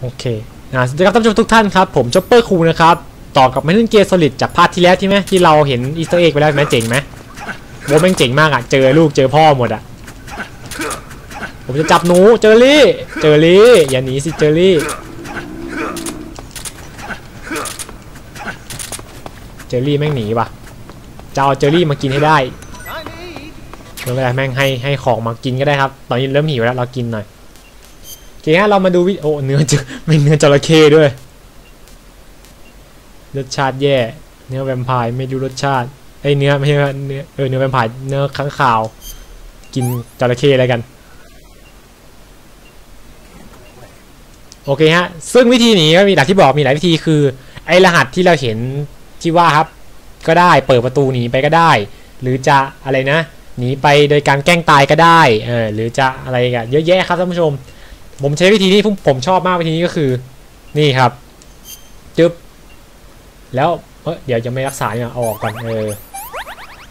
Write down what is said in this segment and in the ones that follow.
โอเคนะสวัสดีครับท่านผู้ชมทุกท่านครับ ผมจ็อปเปอร์คูนะครับ ต่อกับ Metal Gear Solid จากพาร์ทที่แล้วที่ไหมที่เราเห็นอีสเตอร์เอ็กไปแล้วไหมเจ๋งไหมโว้แม่งเจ๋งมากอะ เจอลูกเจอพ่อหมดอะ ผมจะจับหนูเจอรี่ เจอรี่ อย่าหนีสิเจอรี่ เจอรี่แม่งหนีว่ะจะเอาเจอรี่มากินให้ได้ไม่เป็นไรแม่งให้ให้ของมากินก็ได้ครับ ตอนนี้เริ่มหิวแล้วเรากินหน่อย เคฮะเรามาดูวิโอเนื้อจะไม่เนื้อจระเข้ด้วยรสชาติแย่ เนื้อแวมไพร์ไม่ดูรสชาติไอเนื้อไม่ใช่เนื้อเออเนื้อแวมไพร์เนื้อข้างข่าว กินจระเข้อะไรกัน โอเคฮะ ซึ่งวิธีหนีก็มีหลักที่บอกมีหลายวิธีคือ ไอรหัสที่เราเห็นที่ว่าครับ ก็ได้เปิดประตูหนีไปก็ได้ หรือจะอะไรนะหนีไปโดยการแกล้งตายก็ได้เออหรือจะอะไรกันเยอะแยะครับท่านผู้ชม ผมใช้วิธีนี้ผมผมชอบมากวิธีนี้ก็คือ นี่ครับจึ๊บแล้วเเดี๋ยวจะไม่รักษาเนี่ยเอาออกก่อนเออ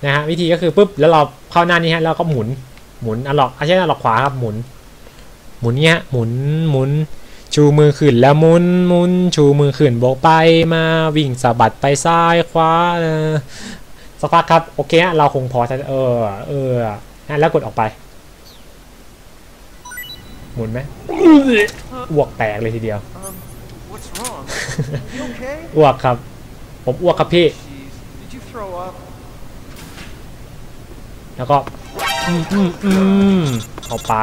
นะฮะวิธีก็คือปุ๊บแล้วเราเข้าหน้านี้ฮะแล้วก็หมุนหมุนอันหลอกไม่ใช่อันล็อกขวาครับหมุน หมุนเนี้ยหมุนหมุนชูมือขึ้นแล้วหมุนหมุนชูมือขึ้นโบกไปมาวิ่งสะบัดไปซ้ายขวาสักพักครับโอเคฮะเราคงพอจะเออเออฮะแล้วกดออกไป หมุนไหมอ้วกแตกเลยทีเดียว Um, what's wrong? you okay? อ้วกครับ ผมอ้วกครับพี่ Jeez, did you throw up? แล้วก็อืมอืมอืมเอาไป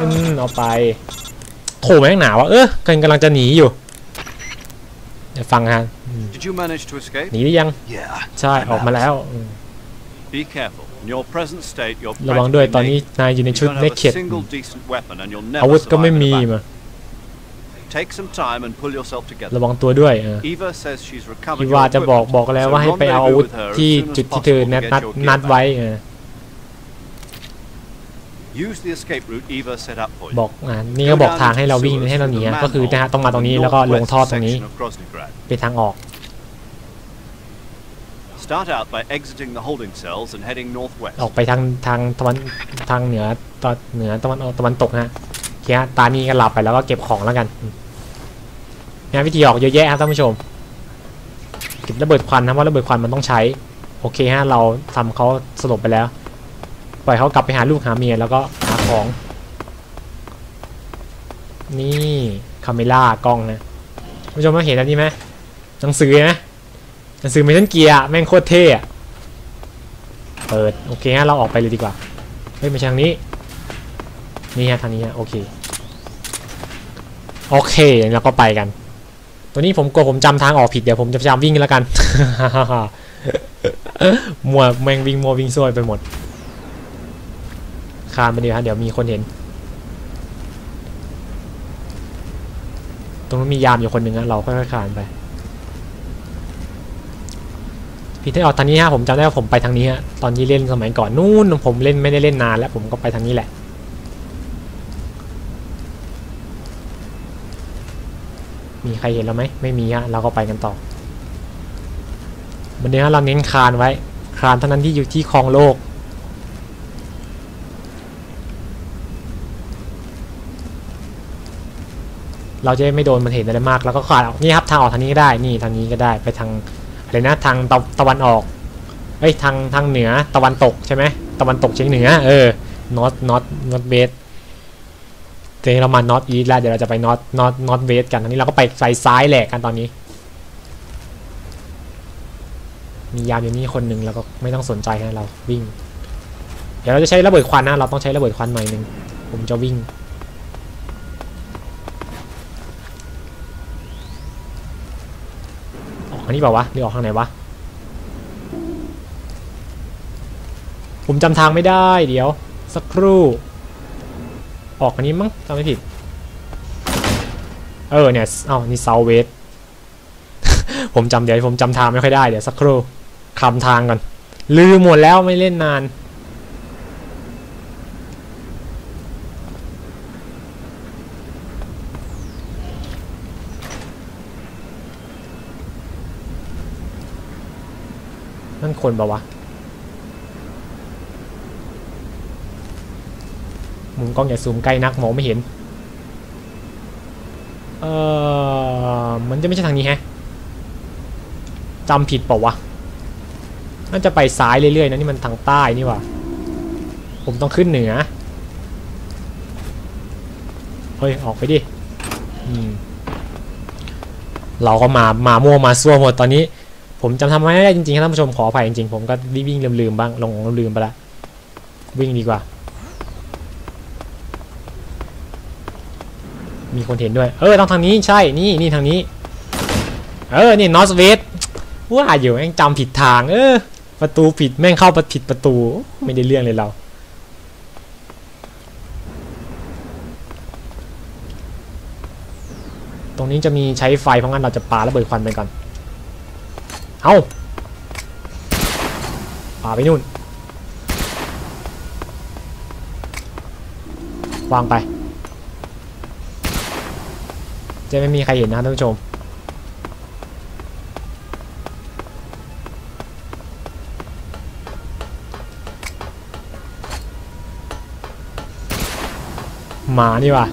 อืมเอาไปโถแม่งหนาวะเออกันกำลังจะหนีอยู่เดี๋ยวฟังฮะอืม Did you manage to escape? หนีหรือยัง Yeah. ใช่ออกมาแล้วอืม Be careful. In your present state, you're ระวังด้วย practically ตอนนี้ naked. นายอยู่ใน You ชุด don't เน have เข็ด a single decent weapon, and you'll อาวุ never ธก็ไม่ survive มี in a battle. มา Take some time and pull yourself together. ระวังตัวด้วยเออ Eva says she's recovered พี่ your ว่าจะบอก equipment, บอกแล้ว so ว่าให้ไปเอาอาวุธ rendezvous with her as ที่ soon as จุดที่เธอ possible นั to ด get นัด your gear นัด back. ไว้เออ Use the escape route Eva set up for you. บอกอ่านี่ก็บอกทางให้เราวิ่งให้เราหนีอะก็คือนะฮะต้องมาตรงนี้แล้วก็ลงท่อตรงนี้ Northwest section of Groznygrad. เป็นทางออก Start out by exiting the holding cells and heading northwest. ออกไปทางทางตะวันทางเหนือตอนเหนือตะวันออกตะวันตกนะฮะเคฮะตานี้ก็หลับไปแล้วก็เก็บของแล้วกันอืมเนี่ยวิธีออกเยอะแยะครับท่านผู้ชมเก็บระเบิดควันนะเพราระเบิดควันมันต้องใช้ โอเคฮะเราทำเขาสลบไปแล้ว ปล่อยเขากลับไปหาลูกหาเมียแล้วก็หาของ นี่คาเมล่ากล้องนะท่านผู้ชมมาเห็นอันนี้ไหมหนังสือนะ หนังสือเมทัลเกียร์แม่งโคตรเท่อะเปิดโอเคฮะเราออกไปเลยดีกว่าเฮ้ยไม่ใช่ทางนี้นี่ฮะทางนี้ฮะโอเคโอเคแล้วก็ไปกัน ตัวนี้ผมกลัวผมจำทางออกผิดเดี๋ยวผมจะพยายามวิ่งแล้วกันมัวแมงวิ่งมัววิ่งซวยไปหมดคานไปดีฮะเดี๋ยวมีคนเห็น ตรงนู้นมียามอยู่คนหนึ่งอะเราค่อยๆคานไป พี่ที่ออกทางนี้ฮะผมจำได้ว่าผมไปทางนี้ฮะตอนที่เล่นสมัยก่อนนู่นผมเล่นไม่ได้เล่นนานแล้วผมก็ไปทางนี้แหละมีใครเห็นเราไหมไม่มีฮะเราก็ไปกันต่อวันนี้ฮะเราเน้นคานไว้ คานเท่านั้นที่อยู่ที่คลองโลก เราจะไม่โดนมันเห็นอะไรมาก แล้วก็คานออกนี่ครับทางออกทางนี้ก็ได้ นี่ทางนี้ก็ได้ไปทาง อะไรนะทางตะตะวันออกเอ้ยทางทางเหนือตะวันตกใช่ไหมตะวันตกเฉียงเหนือเออ north north north west เดี๋ยวเรามา north east แล้วเดี๋ยวเราจะไป north north north west กันตอนนี้เราก็ไปไปซ้ายแหลกกันตอนนี้ มียามอยู่นี่คนหนึ่งเราก็ไม่ต้องสนใจให้เราวิ่ง เดี๋ยวเราจะใช้ระเบิดควันนะเราต้องใช้ระเบิดควันหน่อยหนึ่งผมจะวิ่ง ออกทานี้เปล่าวะหรือออกทางไหนวะผมจำทางไม่ได้เดี๋ยว สักครู่ ออกอันนี้มั้งจำไม่ผิด เออเนี่ยเอ้านี่เซาเวสผมจำเดี๋ยวผมจำทางไม่ค่อยได้เดี๋ยวสักครู่คำทางก่อนลืมหมดแล้วไม่เล่นนาน คนปะวะมุมกล้องอย่าซูมใกล้นักมองไม่เห็น เออมันจะไม่ใช่ทางนี้แฮะจำผิดเปล่าวะน่าจะไปซ้ายเรื่อยๆนะนี่มันทางใต้นี่ว่าผมต้องขึ้นเหนือ เฮ้ย ออกไปดิ เราก็มา มามั่วมาซั่วหมดตอนนี้ ผมจำทำไม่ได้จริงๆครับท่านผู้ชมขออภัยจริงๆผมก็วิ่งลืมๆบ้างลงลืมไปละวิ่งดีกว่า มีคนเห็นด้วย เออทางนี้ใช่นี่นี่ทางนี้ เออนี่นอสเวสว่าอยู่แม่งจำผิดทาง เออ ประตูผิดแม่งเข้าผิดประตูไม่ได้เรื่องเลยเราตรงนี้จะมีใช้ไฟเพราะงั้นเราจะปาระเบิดควันไปก่อน เอาป่าไปนู่น วางไป จะไม่มีใครเห็นนะท่านผู้ชม หมานี่ว่ะ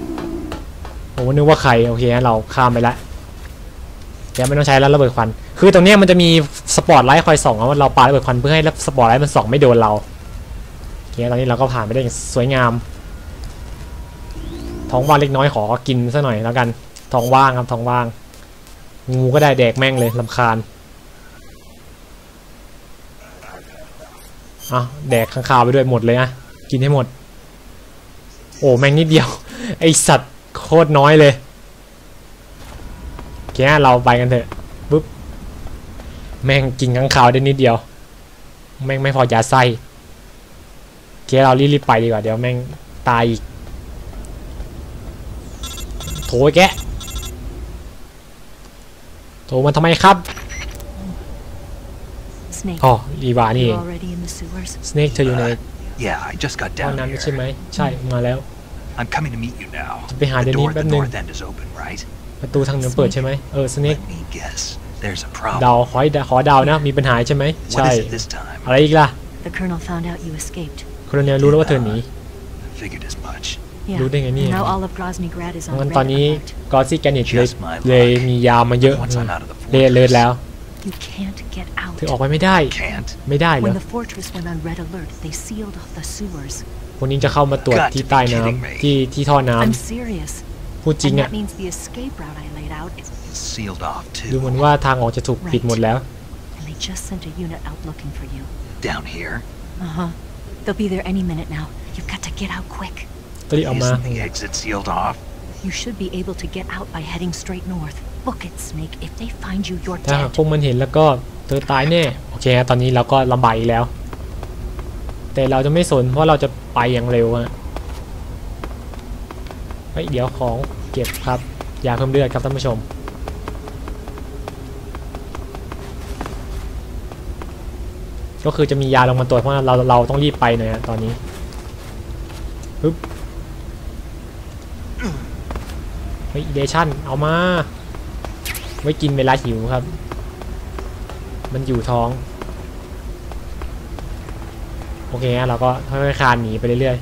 ผมนึกว่าใคร โอเคงั้นเราข้ามไปละเดี๋ยวไม่ต้องใช้แล้วระเบิดควัน คือตรงนี้มันจะมีสปอตไลท์คอยส่องเอาว่าเราปาระเบิดควันเพื่อให้สปอตไลท์มันส่องไม่โดนเราโอเคตอนนี้เราก็ผ่านไปได้อย่างสวยงาม ท้องว่างเล็กน้อยขอกินซะหน่อยแล้วกัน ท้องว่างครับท้องว่าง งูก็ได้แดกแม่งเลยลำคาญอะแดกข้างคาวไปด้วยหมดเลยนะกินให้หมด โอ้แม่งนิดเดียว ไอสัตว์โคตรน้อยเลยโอเคงั้นเราไปกันเถอะ แม่งกินข้างคาวได้นิดเดียว แม่งไม่พอยาไส้โอเคเรารีบๆไปดีกว่าเดี๋ยวแม่งตายอีกโถไอ้แกะโทรมาทำไมครับ Snake, อ๋อรีวานี่เอ you ง already in the sewers? สเน็กเธออยู่ใน Yeah, I just got ห้อง down น้ำใช่ here. ไหมใช่มาแล้ว I'm coming to meet you now. ไปหา The เดี๋ยวนี้ door at แป๊ the บนึง north end is open, right? ประตูทางเหนือเปิดใช่ไหมเออสเน็ก Let me guess. There's a เดา problem. ขอให้เดาขอเดานะมีปัญหาใช่ไหมใช่ What is it this time? อะไรอีกล่ะ The colonel found out you escaped. โคโรเนลรู้แล้วว่าเธอหนี Figured as much. Yeah. รู้ได้ไงเนี่ย Now all of Grozny Grad is on งั้น red ตอนนี้ alert. กอซี่แกนิตเลย Just my luck. เลยมียามาเยอะ Once I'm out of the เละเลิศ fortress. แล้ว You can't get out. เธอออกไปไม่ได้ Can't. ไม่ได้เหร When อ the fortress went on red alert, they sealed off the sewers. วันนี้จะเข้ามาตรวจ Got to ที่ be ใต้น้ำ kidding me. ที่ที่ท่อน้ I'm serious. ำพูดจริง and อะ that means the escape route I laid out is. It's sealed off ดูเหมือน too. ว่าทางออกจะถูกปิดหมดแล้ว And they just sent a unit out looking for you. Down here. Uh huh. They'll be there any minute now. You've got to get out quick. ตัวนี้ออกมา Isn't the exit sealed off? You should be able to get out by heading straight north. Book it, Snake. If they find you, you're ถ้าหาก dead. พวกมันเห็นแล้วก็เธอตายแน่โอเคฮะตอนนี้เราก็ลำบากอีกแล้ว แต่เราจะไม่สนเพราะเราจะไปอย่างเร็วฮะเฮ้ยเดี๋ยวของเก็บครับยาเพิ่มเลือดครับท่านผู้ชม ก็คือจะมียาลงมาตรวจเพราะเราเราต้องรีบไปหน่อยฮะตอนนี้ปึ๊บเฮ้ยเดชั่นเอามา ไว้กินเวลาหิวครับ มันอยู่ท้อง โอเคฮะเราก็ค่อยๆคานหนีไปเรื่อย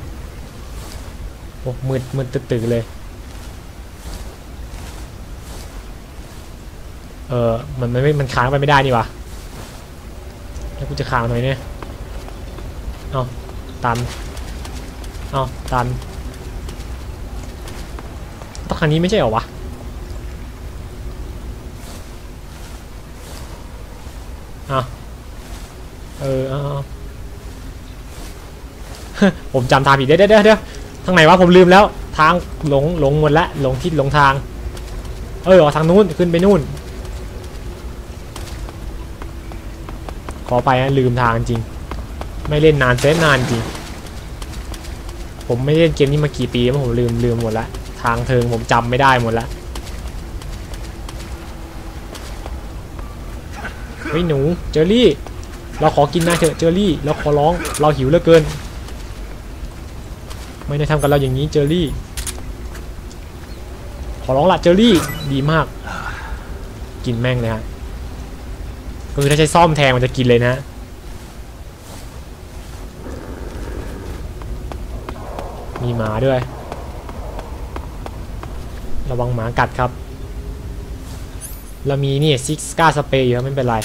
ๆโอ้มืดมืดตื่นๆเลย เออมันไม่มันค้างไปไม่ได้นี่วะ กูจะค้างหน่อยเนี่ยเอาตันเอาตันต้องคันนี้ไม่ใช่เหรอวะอะเออเอาเอผมจำทางผิดเดี๋ยวเดี๋ยวเดี๋ยวทางไหนวะผมลืมแล้ว ทางหลงหลงหมดละหลงทิศหลงทาง เออออทางนู้นขึ้นไปนู่น อไปนะลืมทางจริง ไม่เล่นนานเซนนานจริง ผมไม่เล่นเกมนี้มากี่ปีแล้วผมลืมลืมหมดละทางเทิงผมจำไม่ได้หมดละเฮ้ยหนูเจอรี่ เราขอกินนายเถอะเจอรี่ เราขอร้องเราหิวเหลือเกิน ไม่ได้ทำกับเราอย่างนี้เจอรี่ ขอร้องละเจอรี่ดีมาก กินแม่งเลยฮะ คือถ้าใช้ซ่อมแทงมันจะกินเลยนะมีหมาด้วย ระวังหมากัดครับ เรามีนี่ซิกสกาสเปย์อยู่ไม่เป็นไร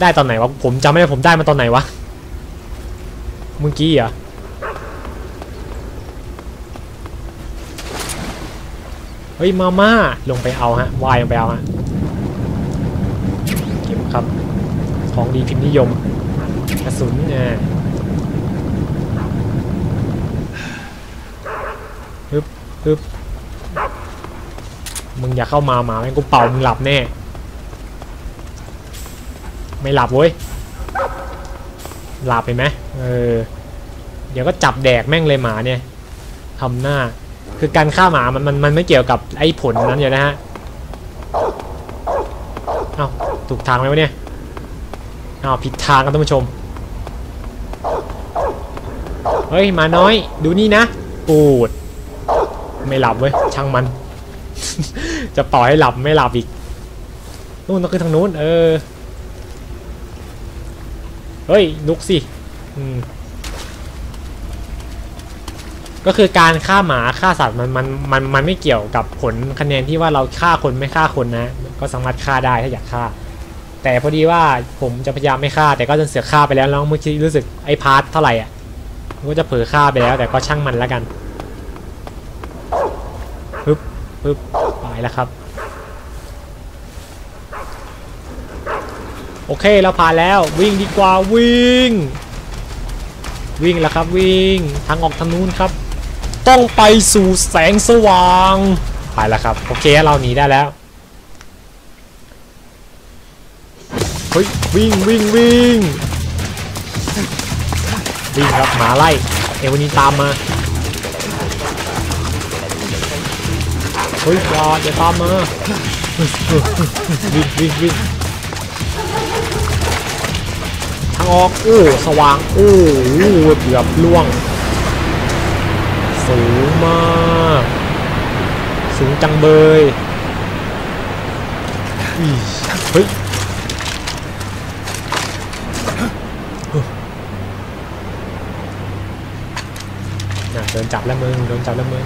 ได้ตอนไหนวะ ผมจำไม่ได้ผมได้มาตอนไหนวะ เมื่อกี้เหรอเฮ้ยมาม่าลงไปเอาฮะวายลงไปเอาฮะ เก็บครับ ของดีพิมพ์นิยมกระสุนเนี่ยฮึบฮึบมึงอย่าเข้ามาหมาแม่งกูเป่ามึงหลับแน่ ไม่หลับเว้ย หลับไปไหมเออ เดี๋ยวก็จับแดกแม่งเลยหมาเนี่ยทำหน้า คือการฆ่าหมามันมันมันไม่เกี่ยวกับไอ้ผลนั้นอยู่นะฮะ เอ้าถูกทางไหมวะเนี่ย อ้าวผิดทางครับท่านผู้ชม เฮ้ยหมาน้อย ดูนี่นะ ปูด ไม่หลับเว้ย ช่างมัน จะปล่อยให้หลับไม่หลับอีก นู่นต้องขึ้นทางนู้น เออ เฮ้ยลุกสิ อืมก็คือการฆ่าหมาฆ่าสัตว์มันมันมันมันไม่เกี่ยวกับผลคะแนนที่ว่าเราฆ่าคนไม่ฆ่าคนนะ ก็สามารถฆ่าได้ถ้าอยากฆ่า แต่พอดีว่าผมจะพยายามไม่ฆ่า แต่ก็จะเสือกฆ่าไปแล้วแล้วเมื่อกี้รู้สึกไอ้พาร์ทเท่าไหร่อะผมก็จะเผลอฆ่าไปแล้วแต่ก็ช่างมันแล้วกันปึ๊บปึ๊บไปแล้วครับ โอเคเราผ่านแล้ววิ่งดีกว่าวิ่ง วิ่งแล้วครับวิ่งทางออกทางนู้นครับ ต้องไปสู่แสงสว่างไปแล้วครับ โอเคเราหนีได้แล้ว เฮ้ยวิ่งวิ่งวิ่งวิ่งครับหมาไล่เอวันนี้ตามมาเฮ้ยออย่าตามมาวิ่งวิ่งวิ่งทางออกโอ้สว่างโอ้เกือบล่วง สูงมาก สูงจังเบยอีเฮ้ยน่ะ โดนจับแล้วมึงโดนจับแล้วมึง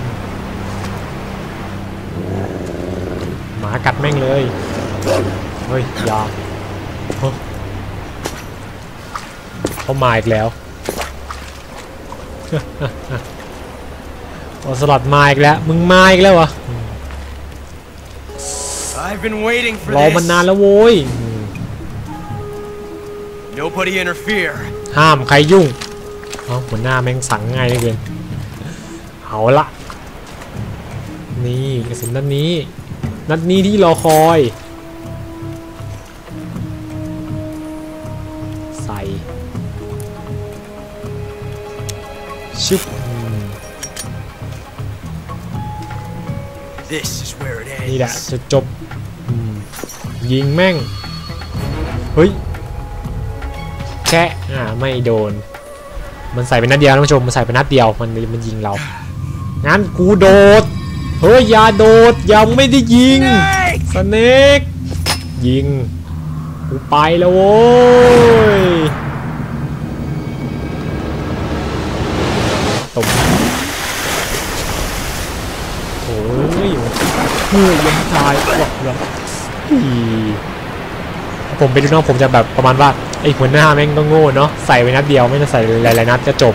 หมากัดแม่งเลยเฮ้ยอยาเฮ้ยเขามาอีกแล้วโอสลัดมาอีกแล้วมึงมาอีกแล้ววะ I've been waiting for รอ this. มานานแล้วโว้ย Nobody interfere. ห้ามใครยุ่งเอาหัวหน้าแม่งสั่งง่ายเหลยเกิน เอาละนี่กระสุนนัดนี้ นัดนี้ที่รอคอย ใส่ชึบอืม This is where it นี่แหละ ends. จะจบอืมยิงแม่ง เฮ้ยแค่อ่าไม่โดน มันใส่เป็นนัดเดียวนะท่านผู้ชม มันใส่เป็นนัดเดียว มันมันยิงเรา งั้นกูโดด เฮ้ยอย่าโดดยังไม่ได้ยิง สเน็กยิง กูไปแล้วโว้ยตบโอ้ยเฮ้ยยังตายหวักแล้วผมเป็นลูกน้องผมจะแบบประมาณว่าไอ้หัวหน้าแม่งก็โง่เนาะใส่ไว้นัดเดียวไม่ต้องใส่หลายๆนัดจะจบ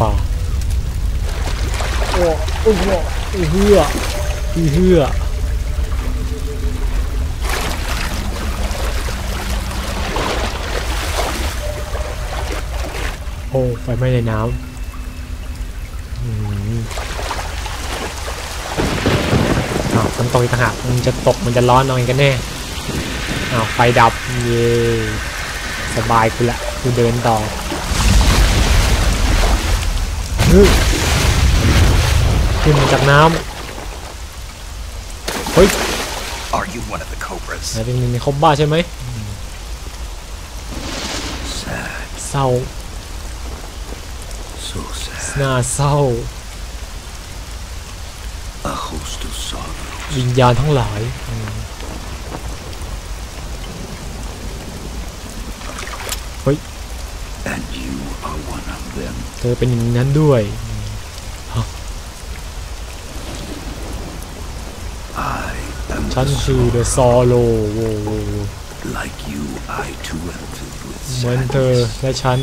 ป่าโอ้โอ้โหอื้เหืออื้อเหือโอ้ไฟไหม้ในน้ำอืมอ้าวมันตกอีกต่างหากมันจะตกมันจะร้อนเอาเองกันแน่อ้าวไฟดับเย้สบายกูละกูเดินต่อ ขึ้นมาจากน้ำเฮ้ย Are you one of the cobras? นายเป็นหนึ่งในคอบบ้าใช่ไหม Sad, เศร้า so sad. หน้าเศร้า A host of sorrows. วิญญาณทั้งหลายอืมเฮ้ย And you are one of them. เธอเป็นอย่างนั้นด้วย I am ฉัน the คือ sorrow. The Sorrow โวโว Like you, I too am filled with เหมือนเธอ sadness. และฉัน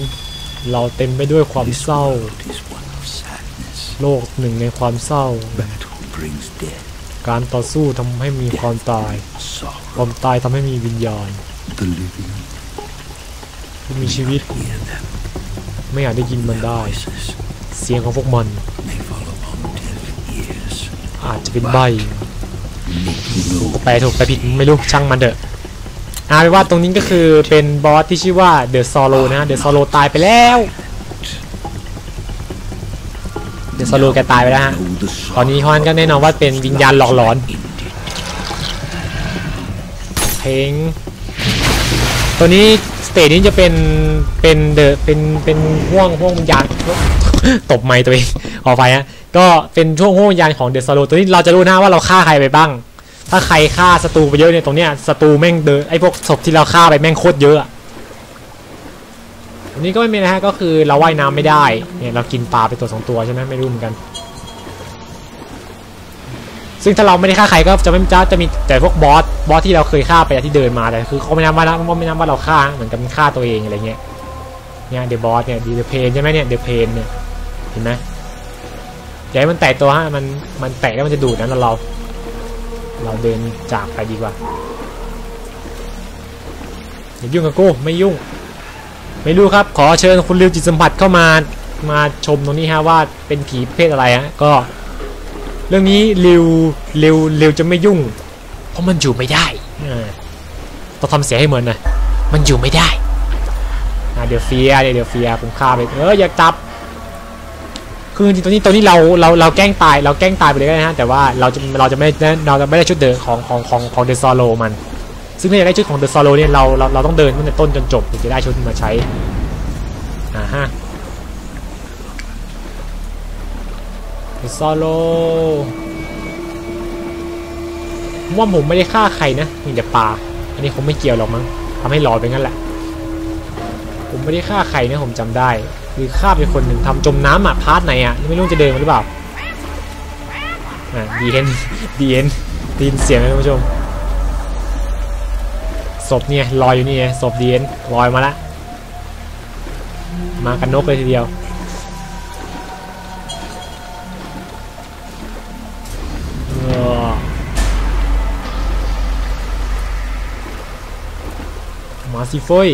เราเต็มไปด้วยความ This เศร้า world is one of sadness. โลกหนึ่งในความเศร้า Battle brings death, การต่อสู้ทำให้มีความตาย sorrow. ความตายทำให้มีวิญญาณ มีชีวิต ไม่อาจได้ยินมันได้ เสียงของพวกมัน อาจจะเป็นใบ Make you know แปลถูกแปผิดไม่รู้ช่างมันเถอะอาเป็นว่าตรงนี้ก็คือเป็นบอสที่ชื่อว่าเดอะซอโลนะเดอะซอโลตายไปแล้วเดอะซอโลแกตายไปแล้วฮะตอนนี้ฮอนก็แน่นอนว่าเป็นวิญญาณหลอกหลอน เพลง ตัวนี้ เตจนี้จะเป็นเป็นเดอะเป็นเป็นห่วงห่วงวิญญาณตบไม้ตัวเองออกไปฮะก็เป็นช่วงห่วงวิญญาณของเดอะซโลตัวนี้เราจะรู้นะว่าเราฆ่าใครไปบ้าง ถ้าใครฆ่าศัตรูไปเยอะเนี่ยตรงเนี้ยศัตรูแม่งเดินไอ้พวกศพที่เราฆ่าไปแม่งโคตรเยอะอันนี้ก็ไม่มีนะฮะก็คือเราว่ายน้ำไม่ได้เนี่ยเรากินปลาไปตัวสองตัวใช่ไหมไม่รู้เหมือนกัน ซึ่งถ้าเราไม่ได้ฆ่าใครก็จะไม่จะจะมีแต่พวกบอสบอสที่เราเคยฆ่าไปที่เดินมาแต่คือเขาไม่นับว่าเขาไม่นับว่าเราฆ่าเหมือนกับฆ่าตัวเองอะไรเงี้ยเนี่ยเดอะบอสเนี่ยดีเดอะเพนใช่ไหมเนี่ยเดอะเพนเนี่ยเห็นไหมอย่าให้มันแตกตัวฮะมันมันแตกแล้วมันจะดูดนั้นเรา เราเดินจากไปดีกว่าอย่ายุ่งกับกูไม่ยุ่ง ไม่รู้ครับ ขอเชิญคุณริวจิตสัมผัสเข้ามามาชมตรงนี้ฮะว่าเป็นผีประเพศอะไรฮะก็ เรื่องนี้ริวริวริวจะไม่ยุ่ง เพราะมันอยู่ไม่ได้เออต้องทำเสียงให้เหมือนนะมันอยู่ไม่ได้อะเดี๋ยวเฟียเดี๋ยวเดี๋ยวเฟียผมฆ่าไปเอออย่าจับคือจริงๆตัวนี้ตัวนี้เราเราเราแกล้งตายเราแกล้งตายไปเลยก็ได้นะฮะแต่ว่าเราจะเราจะไม่ได้เราจะไม่ได้ชุดเดิมของของของของเดอะซอโลมัน ซึ่งถ้าอยากได้ชุดของเดอะซอโลเนี่ยเราเราเราต้องเดินตั้งแต่ต้นจนจบถึงจะได้ชุดมาใช้อ่าฮะเดอะ ซอโลว่าผมไม่ได้ฆ่าใครนะมีแต่ปลาอันนี้คงไม่เกี่ยวหรอกมั้งทำให้หลอไปงั้นแหละ ผมไม่ได้ฆ่าใครนะผมจำได้ คือฆ่าไปคนหนึ่งทำจมน้ำอะพาร์ทไหนอะไม่รู้จะเดินมาหรือเปล่าอ่าดีเอ็นดีเอ็นด้ยินเสียงไหมท่านผู้ชมศพเนี่ยลอยอยู่นี่ไงศพดีเอ็นลอยมาละมากันนกเลยทีเดียว มาสิเฟย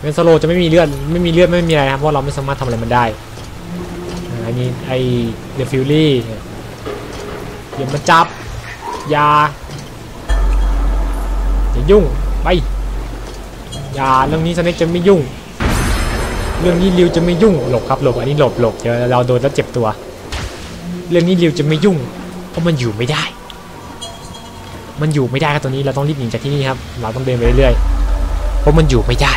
เวนสโลจะไม่มีเลือดไม่มีเลือดไม่มีอะไรครับเพราะเราไม่สามารถทำอะไรมันได้อันนี้ไอเดฟิลลี่อย่ามาจับยาอย่ายุ่งไปอย่าเรื่องนี้สเน็กจะไม่ยุ่ง เรื่องนี้ริวจะไม่ยุ่งหลบครับหลบอันนี้หลบหลบเดี๋ยวเราโดนแล้วเจ็บตัว เรื่องนี้ริวจะไม่ยุ่ง เพราะมันอยู่ไม่ได้ มันอยู่ไม่ได้ครับตัวนี้เราต้องรีบหนีจากที่นี่ครับ เราต้องเดินไปเรื่อยๆ ราะมันอยู่ไม่ได้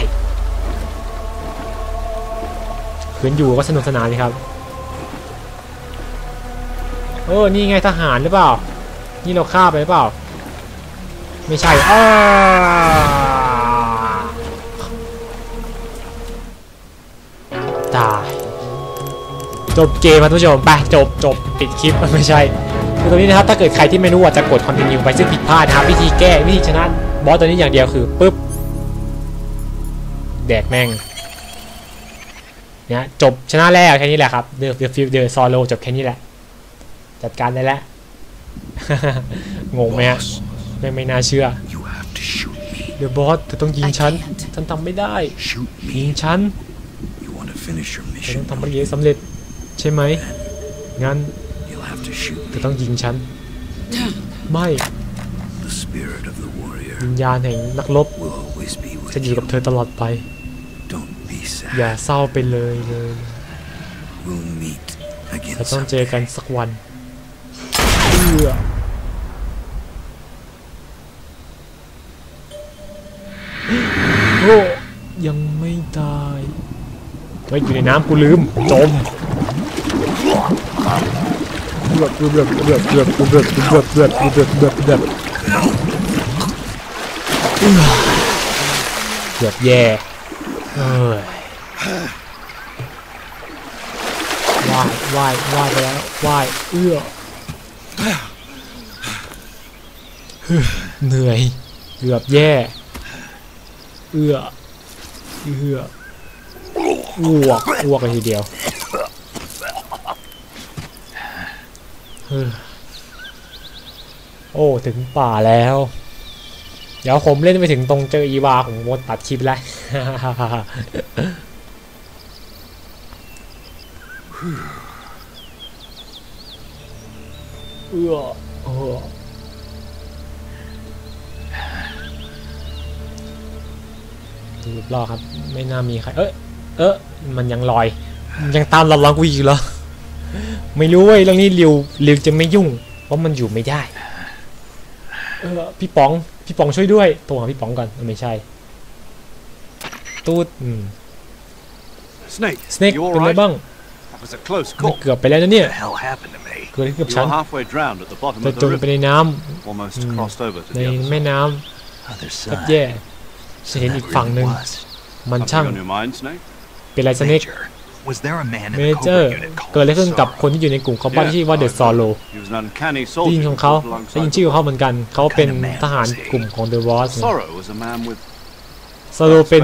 ขืนอยู่ก็สนุกสนานเลยครับเออนี่ไงทหารหรือเปล่า นี่เราฆ่าไปหรือเปล่า ไม่ใช่อ้าตายจบเกมครับท่านผู้ชมไปจบจบปิดคลิปไม่ใช่คือตรงนี้นะครับถ้าเกิดใครที่ไม่รู้อาจะกด continue ไปซึ่งผิดพลาดนะครับวิธีแก้วิธีชนะบอสตัวนี้อย่างเดียวคือปุ๊บ แดกแม่งเนี่ยจบชนะแล้วแค่นี้แหละครับเดอะเดอะฟิลเดอะซอโลจบแค่นี้แหละ จัดการได้แล้วงงไหมฮะ Boss, ไม่ไม่น่าเชื่อ you have to shoot me. เดอะบอสเธอต้องยิงฉัน I can't. ฉันทำไม่ได้ Shoot ยิง me. ฉัน You want to finish your เธอ mission? ต้องทำ don't ภาร you? กิจให้สำเร็จใช่ไหมงั้น You'll have to shoot เธ me. อต้องยิงฉัน ไม่ The spirit of the warrior วิญญาณแห่งนักรบ will always be จะ with อยู่กับเธอตลอดไป Don't be อย่า sad. เศร้าไปเลยเลย We'll meet again เราต้องเจอ someday. กันสักวันเอื้อโอ้ยังไม่ตายเฮ้ยอยู่ในน้ำกูลืม จมเดือดเดือดเดือดเดือดเดือดเดือดเดือดเดือดเดือดเดือดเอื้อเกือบแย่เอ้ย ว่ายว่ายว่ายไปแล้วว่ายเอื้อเหนื่อยเกือบแย่ เอื้อเอื้ออ้วกอ้วกเลยทีเดียวเฮ้อโอ้ ถึงป่าแล้ว เดี๋ยวผมเล่นไปถึงตรงเจออีวาของมดตัดคลิปแล้ว เอื้อเออดูรอบครับ ไม่น่ามีใคร เอ้ยเอะมันยังลอยมันยังตามเราล้องกูอีกเหรอ ไม่รู้เว้ยเรื่องนี้ริวริวจะไม่ยุ่ง เพราะมันอยู่ไม่ได้ เออพี่ป๋อง พี่ป๋องช่วยด้วยโทรหาพี่ป๋องก่อนไม่ใช่ ตูดอืม Snake, สเน็ก you เป็นไงบ้าง That was a close ไม่ call. เกือบไปแล้วนะเนี่ย What the hell happened to me? เกิดขึ้นกับ You ฉัน were halfway drowned at the bottom จะ of จ the มไป river, ในน้ำ almost Hmm. crossed over to ใน the other แม่ side. น้ Other ำกับ side. แย่ So จะเห็น that อีกฝั่งหนึ่ง really was. มันช่าง Something on your mind, Snake? เป็นไรสเน็ก Major, was there a man เม in the เจอ Cobra ร์ unit called เกิดอะไรขึ้นกับ Sorrow? คนที่อยู่ในกลุ่มคอมบ้า Yes, ที่ว่าเด I อะซอโล know. He was an uncanny ได้ยิน soldier ของ who เขา fought ได้ยิน alongside ชื่อของ them. เขาเหมือนกัน เขาเป็นทหารกลุ่มของเดอะวอส Sorrow was a man with ซอโลเป็น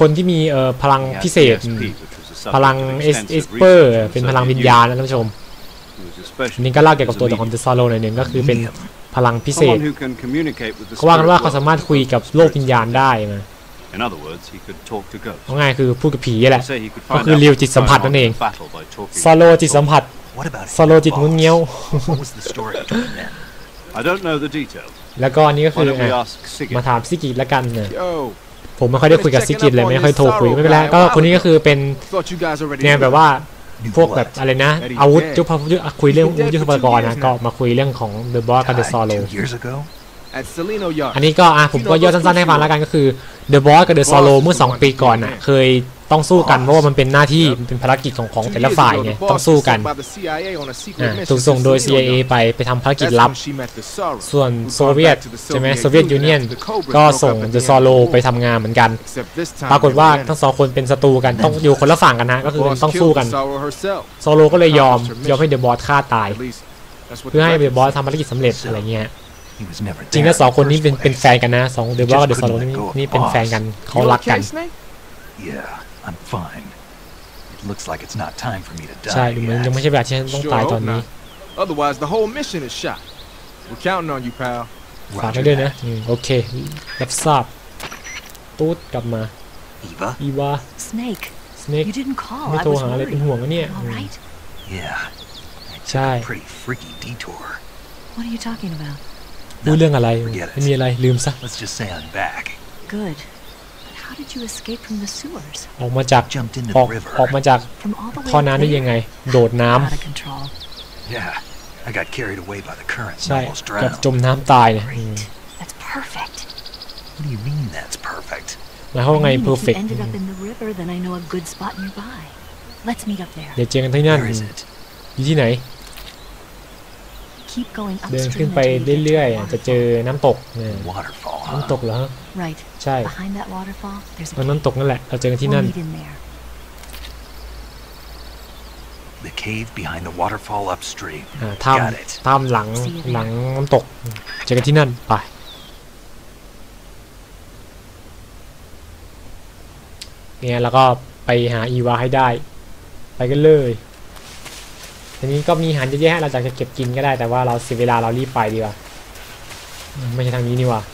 คนที่มีเอ่อพลัง he had พิเศษ PSP, which was the พลัง subject of เอส extensive เอสเปอร์ research in the เป็นพลังวิญ Soviet ญาณ Union. นะท่านผู้ชม He was especially อันนี้ก็เล่าเกี่ยวกับ as a ตัวของ leader. เดอะซอโลหน่อยหนึ่งก็คือเป็นพลังพิเศษ Someone who can communicate with the เขาว่ากันว่า spirit เขา world สามารถคุยกับ and โลกวิญญาณได้นะ In other words, he could talk to ghosts. เอาง่ายคือพูดกับผีแหละ Say he could ก็ find คือ out เรียว what's จิตสัม going ผัส on นั่นเอง in battle by talking ซอโลจิตสัมผัส What about ซอโลจิตงุ้นเงี้ยว What was the story between them? I don't know the details. แล้วก็อันนี้ก็ Why คือ don't we อะ ask มา Sigurd? ถามซิกิแล้วกันนะ Yo, ผมไม่ค่อยได้คุยกับซิกิเลยไม่ค่อยโทรคุยไม่เป็นไรก็คนนี้ก็คือเป็น thought you guys already แนว knew แบบ that. ว่า Knew พวกแบบ what? อะไรนะ Eddie อาวุธ Dead. ยุทธยุทธคุยเรื่อง He dead ยุทธ for ป two กรณ์นะ years ก็ now. มาคุยเรื่องของ The Boss กับ The Died Solo two years ago? At Salino Yard. อันนี้ก็อะผมก็ย่อสั้นๆให้ฟังแล้วกันก็คือ The Boss กับ The Solo เมื่อ 2 ปีก่อนอะเคย ต้องสู้กันเพราะว่ามันเป็นหน้าที่มันเป็นภารกิจของของ Two แต่ละ years ฝ่าย ago, ไง the boss ต้องสู้ was กัน sent by the CIA on a secret อะ mission ถูก to ส่งโดย Salino CIA Yard. ไปไปทำภารกิจ That's ลับ when she met the Sorrow, ส่วน who'd โซ gone เวียต back to the ใช่ไหม Soviet โซเวียตยู Union เนียน after the Cobras ก็ broke ส่ง up at The the end of Solo the war. ไปทำงานเหมือนกัน Except this time ปรากฏ they ว่า were ทั้งสองคนเป็นศัตรูกันต้องอยู่คนละฝั่งกันนะก็คือ Boss ต้องสู้ killed กัน the Sorrow herself. โซโลก็เลยยอมยอมให้เดอะบอสฆ่าตาย At least that's what เพื่อ the ให้เดอะ records บอส say. ทำภารกิจสำเร็จอะไรเงี้ย He was never จริง there แล้วสอง in คน the นี้ first เป็นเป็น place. แฟนกันนะสองเดอะบอสกับเดอะซอโลนี่นี่เป็นแฟนกันเขา You รักกัน okay, Snake? Yeah, I'm fine. It looks like it's not time for me to ใช่ die ดูเหมือน yet. ยังไม่ใช่เวลาที่ฉันต้อง Sure ตายตอ hope นนี้ not. Otherwise, the whole mission is shot. We're counting on you, pal. ฝาก Roger ไว้ด้วยนะ that. อืมโอเค รับทราบ ตูดกลับมา Eva? อีวา Snake, สเน็ก you didn't call. ไม่ I โทร was หาเลย worried. เป็นห่วงนะเนี่ย All อืม right? Yeah. ใช่ Pretty freaky detour. What are you talking about? พูดเรื่องอะไร Forget it. ไม่มีอะไรลืมซะ Let's just say I'm back. Good. But how did you escape from the sewers? ออกมาจาก Jumped into อ the อก river. ออกมาจาก From all the way ท่อ up น้ำได้ there? ยังไง โดดน้ำ Out of control. Yeah. I got carried away by the currents and ใช่ almost กับ drowned. จมน้ำตายเนี่ยอืม Great. That's perfect. What do you mean that's perfect? หมายความว่าไง I mean, if you perfect ended up อืม in the river, then I know a good spot nearby. Let's meet up there. เดี๋ยวเจอกันที่นั่น Where is อืม it? อยู่ที่ไหน Keep going เดิน upstream ขึ้นไป until you get to เรื่อย the ๆอะจะเจอ waterfall. น้ำตกเนี่ย Waterfall, น้ำต huh? กเหรอ Right. ใช่ Behind that waterfall, there's a ตรง cave. น้ำตกนั่นแหละ เราเจอกันที่ We'll นั่น meet in there. The cave behind the waterfall upstream. อ่าถ้ Got it. ำถ้ำหลัง See you there. หลังน้ำตก เจอกันที่นั่น ไป เนี่ยแล้วก็ไปหาอีวาให้ได้ ไปกันเลยทีนี้ก็มีอาหารเยอะแยะเราอยากจะเก็บกินก็ได้แต่ว่าเราเสียเวลาเรารีบไปดีกว่าอืมไม่ใช่ทางนี้นี่หว่าก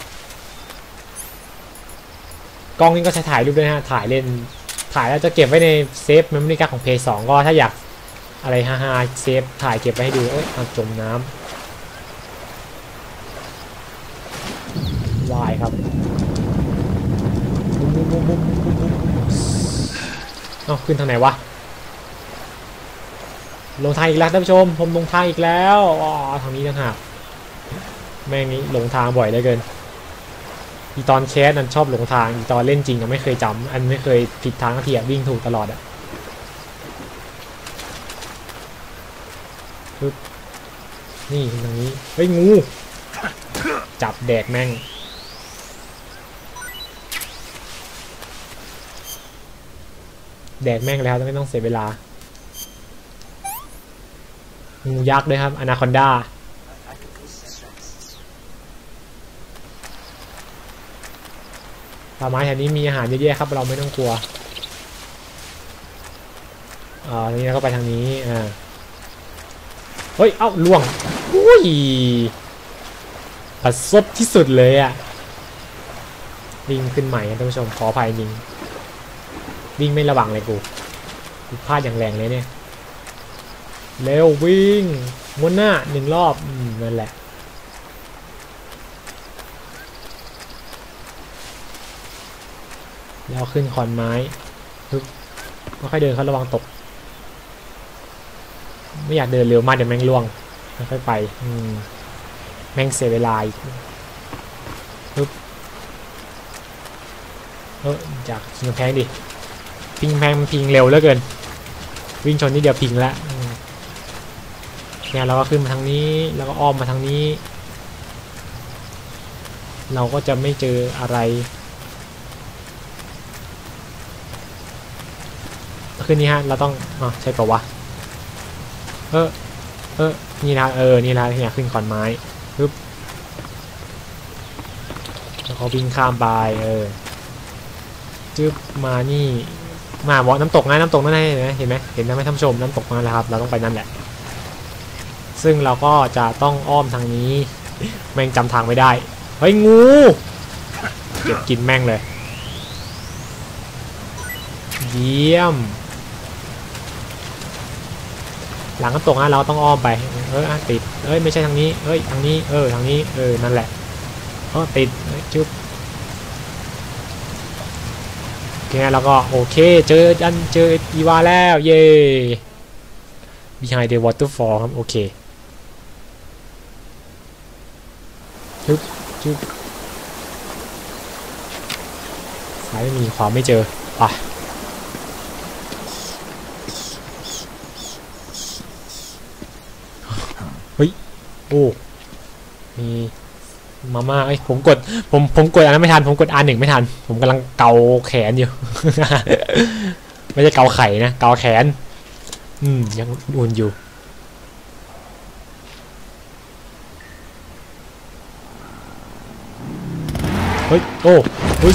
ล้องนี้ก็ใช้ถ่ายรูปด้วยนะฮะถ่ายเล่นถ่ายแล้วจะเก็บไว้ในเซฟเมมโมรี่การ์ดของ p 2ก็ถ้าอยากอะไรฮ่าๆเซฟถ่ายเก็บไว้ให้ดูเอ้ยเอาจมน้ำวายครับเอ้าขึ้นทางไหนวะลงทางอีกแล้วท่านผู้ชม ผมลงทางอีกแล้วอ๋อทางนี้ต่างหากแม่งนี้หลงทางบ่อยเหลือเกิน อีตอนแคสนั้นชอบหลงทาง อีตอนเล่นจริงยังไม่เคยจำอันไม่เคยผิดทางสักทีอะวิ่งถูกตลอดอะปึ๊บนี่ทางนี้ เฮ้ยงู จับแดกแม่ง แดกแม่งแล้วไม่ต้องเสียเวลา งูยักษ์ด้วยครับอนาคอนดา ป่าไม้แถวนี้มีอาหารเยอะแยะครับ เราไม่ต้องกลัวอ่าทีนี้เราก็ไปทางนี้อ่าเฮ้ย เอ้าล่วงอุ้ยผัดซบที่สุดเลยอะ่ะวิ่งขึ้นใหม่ท่านผู้ชมขออภัยจริงวิ่งไม่ระวังเลยกูกูพลาดอย่างแรงเลยเนี่ย เร็ววิ่งม้วนหน้าหนึ่งรอบอนั่นแหละ แล้วขึ้นขอนไม้ปึ๊บค่อยเดินเขาระวังตก ไม่อยากเดินเร็วมากเดี๋ยวแมงล่วงค่อยๆไป อืม แมงเสียเวลาอีกปึ๊บเออจากชิงกำแพงดิ พิงแพงมันพิงเร็วเหลือเกิน วิ่งชนนี่เดียวพิงล้วอืมเนี่ยเราก็ขึ้นมาทางนี้ แล้วก็อ้อมมาทางนี้ เราก็จะไม่เจออะไร ขึ้นนี่ฮะ เราต้องอ๋อใช่ปะวะ เออ เออ นี่นะเออ นี่นะเนี่ยขึ้นขอนไม้ปึ๊บแล้วเขาวิ่งข้ามไปเออจึ๊บมานี่ มาบอน้ำตกนะน้ำตกนั่นไงเห็นไหมเห็นไหมเห็นไหมท่านผู้ชมน้ำตกนั่นแหละครับ เราต้องไปนั่นแหละ ซึ่งเราก็จะต้องอ้อมทางนี้ แม่งจำทางไม่ได้ เฮ้ยงูเก็บกินแม่งเลย เยี่ยม หลังน้ำตกนะเราต้องอ้อมไป เอออะติด เอ้ยไม่ใช่ทางนี้ เอ้ยทางนี้ เออทางนี้ เออนั่นแหละเออติดจุ๊บโอเคแล้วก็โอเค เจออันเจออีวาแล้ว เย่ behind the waterfall ครับ โอเคจุ๊บจุ๊บซ้ายไม่มีขวามไม่เจอ ไป โอ้มีมาม่าเอ้ยผมกด ผมผมกดอันนั้นไม่ทัน ผมกด R หนึ่งไม่ทัน ผมกำลังเกาแขนอยู่ ไม่ใช่เกาไข่นะ เกาแขน อืม ยังอุ่นอยู่ เฮ้ย โอ้เฮ้ย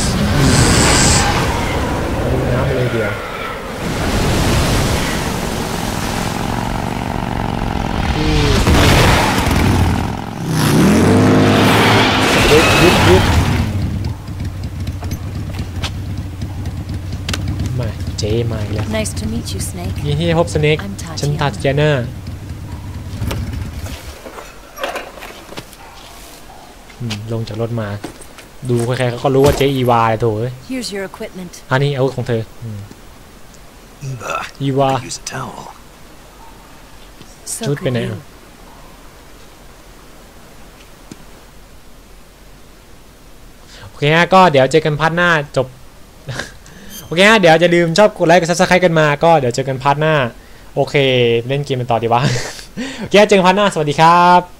เอาดูน้ำไปเลยเดียว ยุบยุบยุบมาเจมาอีกแล้ว Nice to meet you, Snake. ยินดีที่ได้พบสเน็ก I'm ฉัน Tatiana. ตาเจน่าอืมลงจากรถมา ดูใครๆเขาก็รู้ว่าเจอีวาเลยโถเอ้ย Here's your equipment. อันนี้เอาของเธออืม Ugh, Eva. could use a towel. So Chút bên could này you. à? โอเคฮะก็เดี๋ยวเจอกันพาร์ทหน้าจบ โอเคฮะเดี๋ยวจะลืมชอบกดไลค์กดซับสไครต์กันมาก็เดี๋ยวเจอกันพาร์ทหน้า โอเค เล่นเกมกันต่อดีวะโอเคเจอกันพาร์ทหน้าสวัสดีครับ